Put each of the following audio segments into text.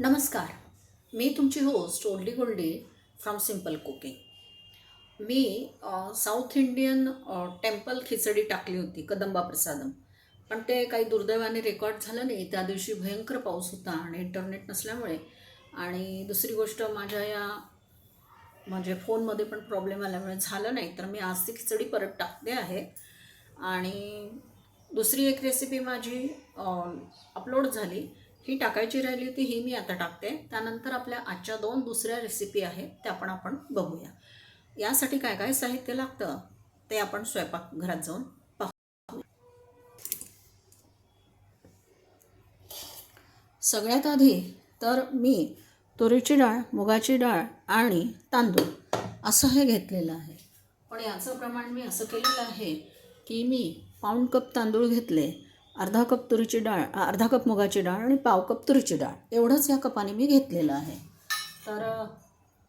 नमस्कार. मी तुमची host oldie goldie from simple cooking me south Indian temple khichdi टाकली होती कदंबा प्रसादम. पण ते काही दुर्दैवाने रेकॉर्ड झालं नाही. त्या दिवशी भयंकर पाऊस होता आणि इंटरनेट नसल्यामुळे. आणि दुसरी गोष्ट माझ्या या म्हणजे फोनमध्ये पण प्रॉब्लेम आल्यामुळे झालं नाही. तर मी आज ती खिचडी परत टाकते आहे. आणि दुसरी एक रेसिपी माझी अपलोड झाली. ही टाकायची राहिली होती ही मी आता टाकते. त्यानंतर आपल्या आजच्या दोन दुसऱ्या रेसिपी आहेत त्या पण आपण बघूया. यासाठी काय काय साहित्य लागतं ते आपण स्वयंपाकघरात जाऊन पाहू. सगळ्यात आधी तर मी तुरीची डाळ मुगाची डाळ आणि तांदूळ असं हे घेतलेलं आहे. पण याचं प्रमाण मी असं केलेलं आहे की मी पाऊण कप तांदूळ घेतले अर्धा कप तुरीची डाळ अर्धा कप मुगाची डाळ आणि पाव कप तुरीची डाळ. एवढंच या कपाने मी घेतलेलं आहे. तर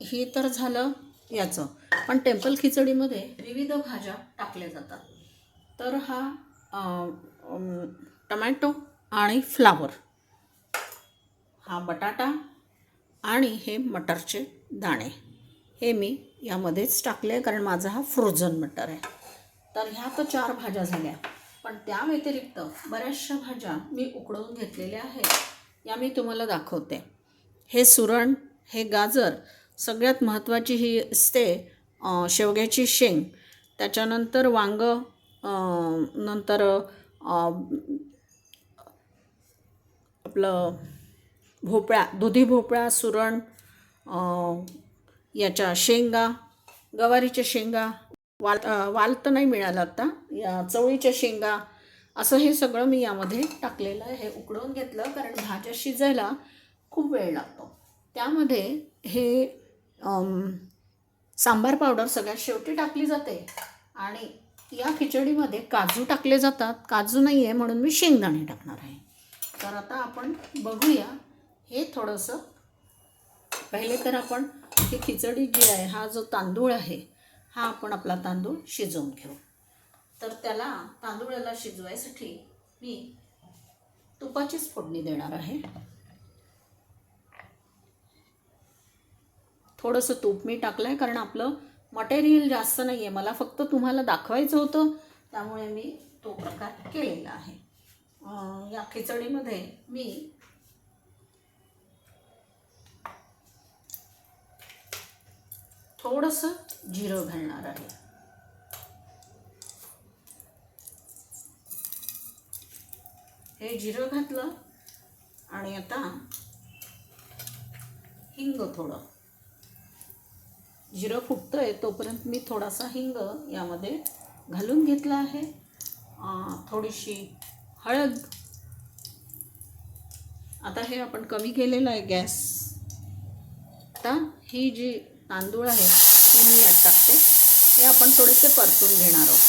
हे ही तर झालं याचं. पण टेम्पल खिचडीमध्ये विविध भाज्या टाकल्या जातात. तर हा टमॅटो आणि फ्लावर. हा बटाटा आणि हे मटरचे दाणे. हे मी यामध्येच टाकले कारण माझा हा फ्रोझन मटर आहे. तर ह्या तर चार भाज्या झाल्या. पण त्या व्यतिरिक्त बऱ्याचशा भाज्या मी उकडवून घेतलेल्या आहेत. या मी तुम्हाला दाखवते. हे सुरण हे गाजर सगळ्यात महत्त्वाची ही असते शेवग्याची शेंग. त्याच्यानंतर वांगं नंतर आपलं भोपळा दुधी भोपळा सुरण याच्या शेंगा गवारीच्या शेंगा वाल वाल तर नाही मिळाला आता. या चवळीच्या शेंगा असं हे सगळं मी यामध्ये टाकलेलं आहे. हे उकडवून घेतलं कारण भाज्या शिजायला खूप वेळ लागतो. त्यामध्ये हे सांबार पावडर सगळ्यात शेवटी टाकली जाते. आणि या खिचडीमध्ये काजू टाकले जातात. काजू नाही आहे म्हणून मी शेंगदाणे टाकणार आहे. तर आता आपण बघूया. हे थोडंसं पहिले तर आपण ही खिचडी जी आहे हा जो तांदूळ आहे हा आपण आपला तांदूळ शिजवून घेऊ. तर त्याला तांदूळाला शिजवायसाठी मी तुपाचीच फोडणी देणार आहे. थोडंसं तूप मी टाकलं आहे कारण आपलं मटेरियल जास्त नाही आहे मला फक्त तुम्हाला दाखवायचं होतं त्यामुळे मी तो प्रकार केलेला आहे. या खिचडीमध्ये मी थोडंसं जिरं घालणार आहे. हे जिरं घातलं आणि आता हिंग थोडं. जिरं फुटतंय तोपर्यंत मी थोडासा हिंग यामध्ये घालून घेतला आहे. थोडीशी हळद. आता हे आपण कमी केलेलं आहे गॅस. आता ही जी तांदूळ आहे हे मी यात टाकते. हे आपण थोडेसे परतून घेणार आहोत.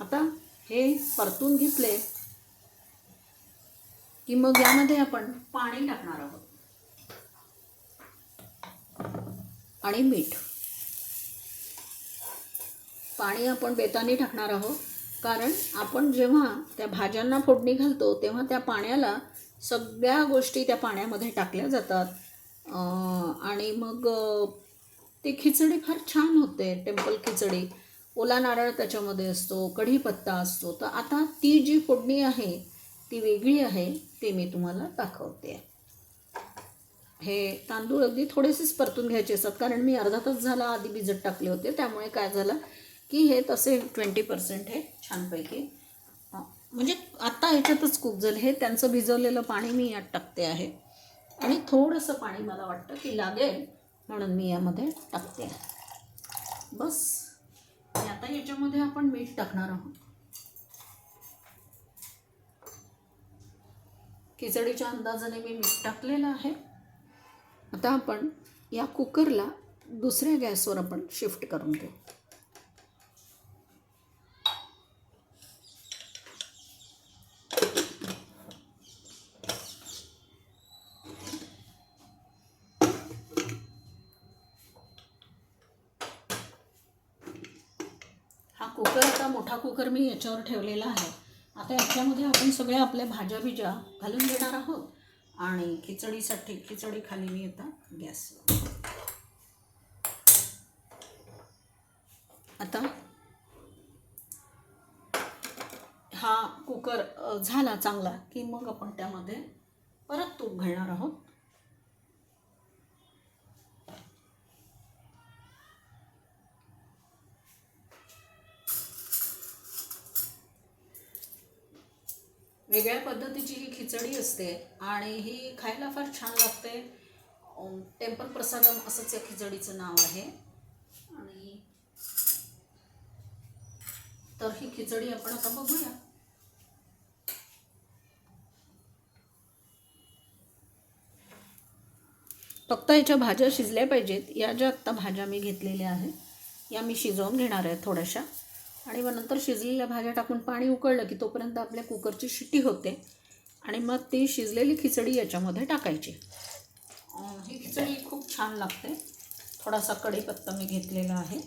आता हे परतून घेतले की मग यामध्ये आपण पाणी टाकणार आहोत. आणि मीठ. पाणी आपण बेताने टाकणार आहोत. कारण आपण जेव्हा त्या भाज्यांना फोडणी घालतो तेव्हा त्या पाण्याला सगळ्या गोष्टी त्या पाण्यामध्ये टाकल्या जातात. आणि मग ती खिचडी फार छान होते टेम्पल खिचडी. ओला नारळ त्याच्यामध्ये असतो कढीपत्ता असतो. तर आता ती जी फोडणी आहे ती वेगळी आहे ती मी तुम्हाला दाखवते. हे तांदूळ अगदी थोडेसेच परतून घ्यायचे असतात. कारण मी अर्धा तास झाला आधी भिजत टाकले होते. त्यामुळे काय झालं की हे तसे ट्वेंटी पर्सेंट हे छानपैकी म्हणजे आत्ता ह्याच्यातच कुक झालं हे त्यांचं भिजवलेलं पाणी मी यात टाकते आहे. आणि थोडंसं पाणी मला वाटतं की लागेल म्हणून मी यामध्ये टाकते बस. आणि आता याच्यामध्ये आपण मीठ टाकणार आहोत. खिचडीच्या अंदाजाने मी मीठ टाकलेलं आहे. आता आपण या कुकरला दुसऱ्या गॅसवर आपण शिफ्ट करून घेऊ. हा कुकर आता मोठा कुकर मी याच्यावर ठेवलेला आहे. आता याच्यामध्ये आपण सगळ्या आपल्या भाज्या बिज्या घालून घेणार आहोत. आणि खिचडीसाठी खिचडी खाली मी आता गॅस आता हा कुकर झाला चांगला की मग आपण त्यामध्ये परत तूप घालणार आहोत. वेगळ्या पद्धतीची ही खिचडी असते आणि ही खायला फार छान लागते. टेम्पल प्रसादम असंच या खिचडीचं नाव आहे. आणि तर ही खिचडी आपण आता बघूया. फक्त याच्या भाज्या शिजल्या पाहिजेत. या ज्या आत्ता भाज्या मी घेतलेल्या आहेत या मी शिजवून घेणार आहे थोड्याशा. आणि मग नंतर शिजलेल्या भाज्या टाकून पाणी उकळलं की तोपर्यंत आपल्या कुकरची शिट्टी होते. आणि मग ती शिजलेली खिचडी याच्यामध्ये टाकायची. ही खिचडी खूप छान लागते. थोडासा कढीपत्ता मी घेतलेला आहे.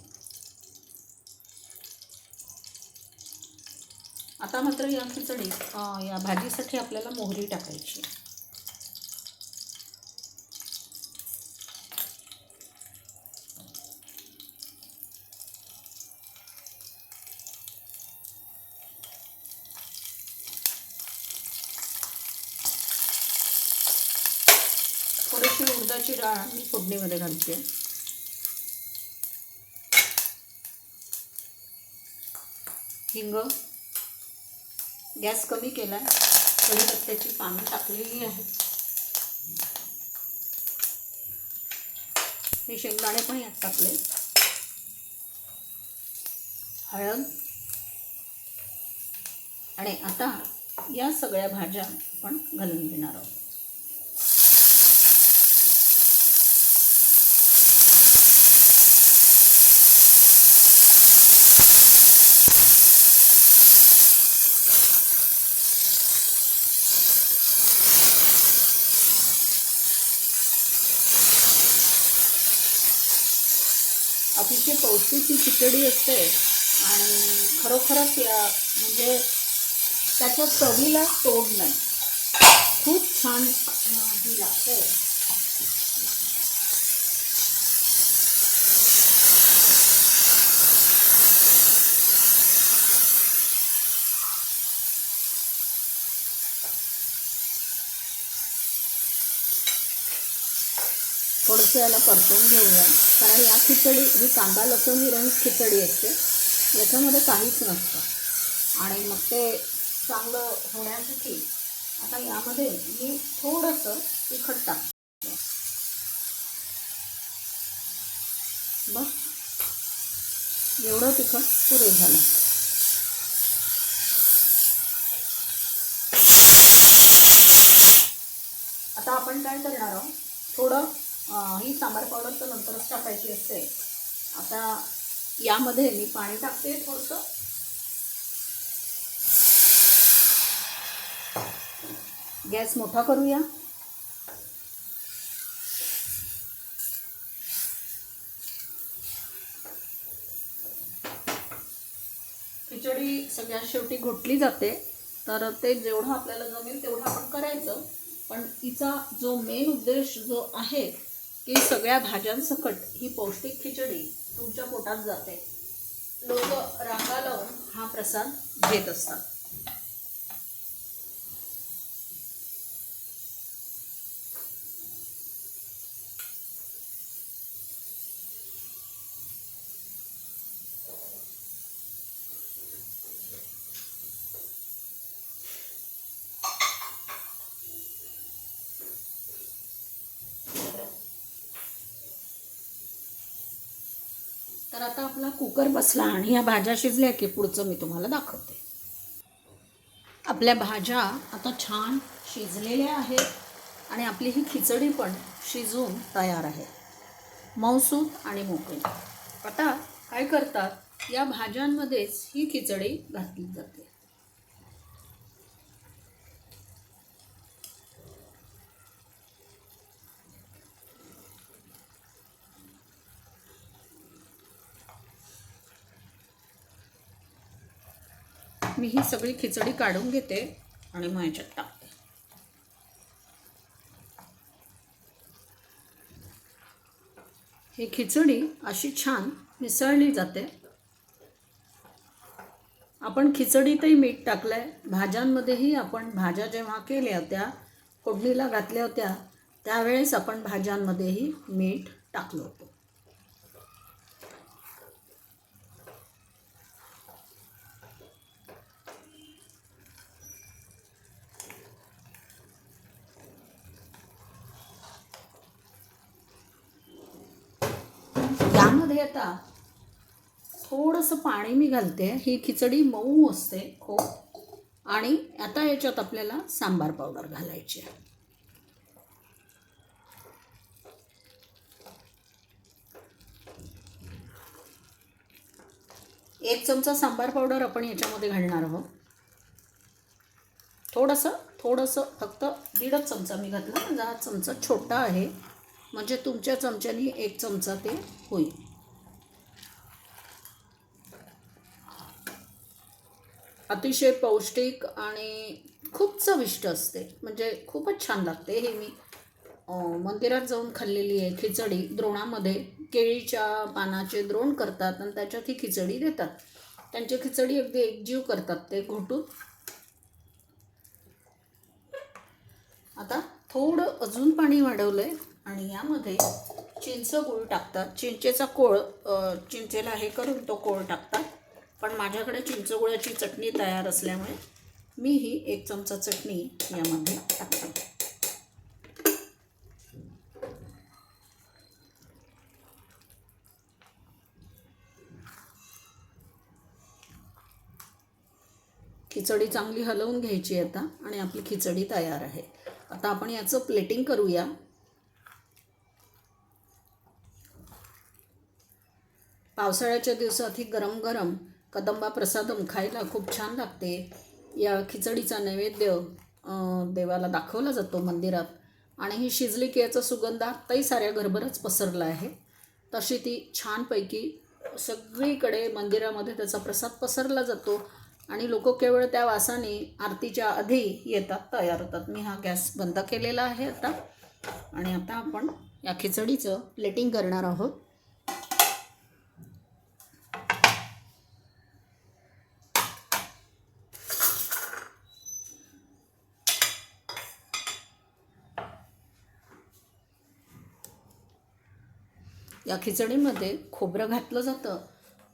आता मात्र या खिचडी या भाजीसाठी आपल्याला मोहरी टाकायची थोडीशी उडदाची डाळ मी फोडणीमध्ये घालते. हिंग. गॅस कमी केला आहे कढीपत्त्याची पानं टाकलेली आहेत हे शेंगदाणे पण यात टाकले. हळद. आणि आता या सगळ्या भाज्या आपण घालून घेणार आहोत. अतिशय ती खिचडी असते. आणि खरोखरच या म्हणजे त्याच्या चवीला तोड नाही. खूप छान ही लागते. थोडंसं याला परतवून घेऊया. कारण या खिचडी ही कांदा लसूण रंग खिचडी असते. याच्यामध्ये काहीच नसतं. आणि मग ते चांगलं होण्यासाठी आता यामध्ये मी थोडंसं तिखट टाकते. बघ एवढं तिखट पुरे झालं. आता आपण काय करणार आहोत? थोडं ही सांबार पावडर तर नंतरच टाकायची असते. आता यामध्ये मी पाणी टाकते थोडंसं. गॅस मोठा करूया. खिचडी सगळ्यात शेवटी घोटली जाते. तर ते जेवढं आपल्याला जमेल तेवढं आपण करायचं. पण तिचा जो मेन उद्देश जो आहे की सगळ्या भाज्यांसकट ही पौष्टिक खिचडी तुमच्या पोटात जाते. लोक रांगा लावून हा प्रसाद घेत असतात. तर आता आपला कुकर बसला आणि ह्या भाज्या शिजल्या की पुढचं मी तुम्हाला दाखवते. आपल्या भाज्या आता छान शिजलेल्या आहेत आणि आपली ही खिचडी पण शिजून तयार आहे. मऊसूत आणि मोकळी. आता काय करतात? या भाज्यांमध्येच ही खिचडी घातली जाते. मी ही सगळी खिचडी काढून घेते आणि मग याच्यात टाकते ही खिचडी अशी छान मिसळली जाते. आपण खिचडीतही मीठ टाकलं आहे भाज्यांमध्येही आपण भाज्या जेव्हा केल्या होत्या फोडणीला घातल्या होत्या त्यावेळेस आपण भाज्यांमध्येही मीठ टाकलं होतं. यामध्ये आता थोडंसं पाणी मी घालते. ही खिचडी मऊ असते खूप. आणि आता याच्यात आपल्याला सांबार पावडर घालायची आहे. एक चमचा सांबार पावडर आपण याच्यामध्ये घालणार आहोत. थोडंसं थोडंसं फक्त दीडच चमचा मी घातला. माझा हा चमचा छोटा आहे. म्हणजे तुमच्या चमच्यानी एक चमचा ते होईल. अतिशय पौष्टिक आणि खूप चविष्ट असते. म्हणजे खूपच छान लागते. हे मी मंदिरात जाऊन खाल्लेली आहे खिचडी. द्रोणामध्ये केळीच्या पानाचे द्रोण करतात आणि त्याच्यात ही खिचडी देतात. त्यांची खिचडी अगदी एकजीव करतात ते घोटून. आता थोडं अजून पाणी वाढवलं आहे आणि यामध्ये चिंच गुळ टाकतात. चिंचेचा कोळ चिंचेला हे करून तो कोळ टाकतात. पण माझ्याकडे चिंचगुळाची चटणी तयार असल्यामुळे मी ही एक चमचा चटणी यामध्ये टाकते. खिचडी चांगली हलवून घ्यायची आता आणि आपली खिचडी तयार आहे. आता आपण याचं प्लेटिंग करूया. पावसाळ्याच्या दिवसात ही गरम गरम कदंबा प्रसादम खायला खूप छान लागते. या खिचडीचा नैवेद्य देवाला दाखवला जातो मंदिरात. आणि ही शिजली की याचा सुगंध आत्ताही साऱ्या घरभरच पसरला आहे. तशी ती छानपैकी सगळीकडे मंदिरामध्ये त्याचा प्रसाद पसरला जातो. आणि लोक केवळ त्या वासाने आरतीच्या आधी येतात तयार होतात. मी हा गॅस बंद केलेला आहे आता. आणि आता आपण या खिचडीचं प्लेटिंग करणार आहोत. या खिचडीमध्ये खोबरं घातलं जातं.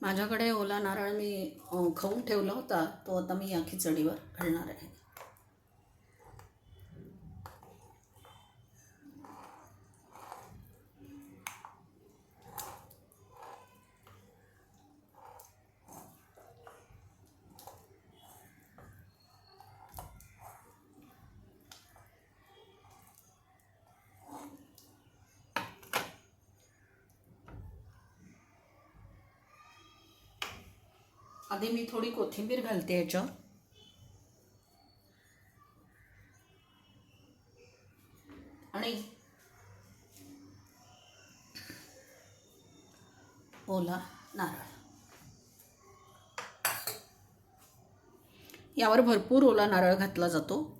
माझ्याकडे ओला नारळ मी खाऊन ठेवला होता. तो आता मी या खिचडीवर घालणार आहे. आधी मी थोडी कोथिंबीर घालते याच्यावर आणि ओला नारळ. यावर भरपूर ओला नारळ घातला जातो.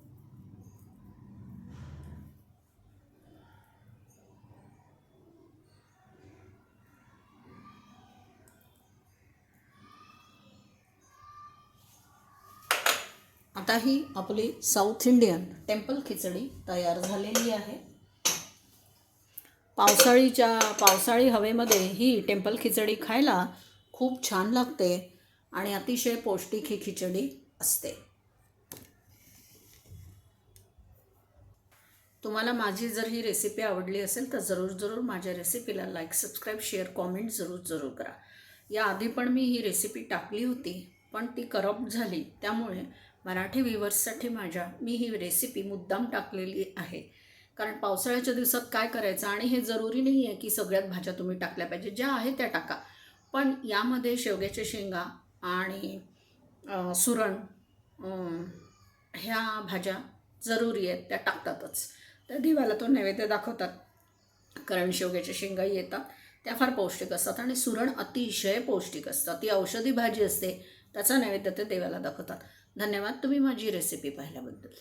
आता ही आपली साऊथ इंडियन टेम्पल खिचडी तयार झालेली आहे. पावसाळीच्या पावसाळी हवेमध्ये ही टेम्पल खिचडी खायला खूप छान लागते आणि अतिशय पौष्टिक ही खिचडी असते. तुम्हाला माझी जर ही रेसिपी आवडली असेल तर जरूर जरूर माझ्या रेसिपीला लाईक सबस्क्राईब शेअर कॉमेंट जरूर जरूर करा. याआधी पण मी ही रेसिपी टाकली होती पण ती करप्ट झाली. त्यामुळे मराठी व्ह्युअर्ससाठी माझ्या मी ही रेसिपी मुद्दाम टाकलेली आहे. कारण पावसाळ्याच्या दिवसात काय करायचं? आणि हे जरुरी नाही आहे की सगळ्यात भाज्या तुम्ही टाकल्या पाहिजे. ज्या आहेत त्या टाका. पण यामध्ये शेवग्याच्या शेंगा आणि सुरण ह्या भाज्या जरुरी आहेत. त्या टाकतातच. तर देवाला तो नैवेद्य दाखवतात. कारण शेवग्याच्या शेंगाही येतात. त्या फार पौष्टिक असतात. आणि सुरण अतिशय पौष्टिक असतात. ती औषधी भाजी असते. त्याचा नैवेद्य ते देवाला दाखवतात. धन्यवाद. तुम्ही माझी रेसिपी पाहिल्याबद्दल.